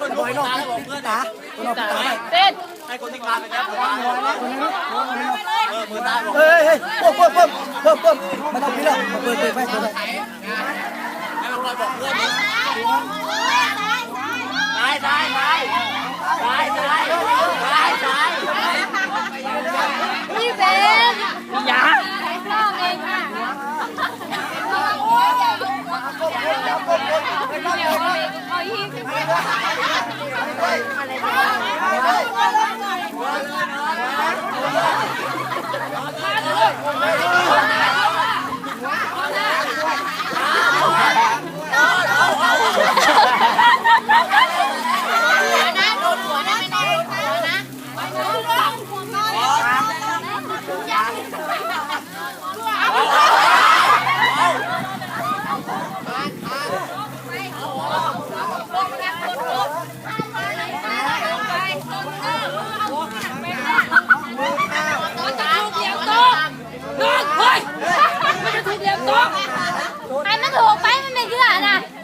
คนบอยนอกบอกเพื่อนนะคนนอกตาเต้นให้คนที่คลานไปแล้วเออมือตาบอกเฮ้ยเฮ้ยเพิ่มเพิ่มเพิ่มเพิ่มมไม่ต้องพิลาเปิดเปิดไปเปิดไป I'm not the 那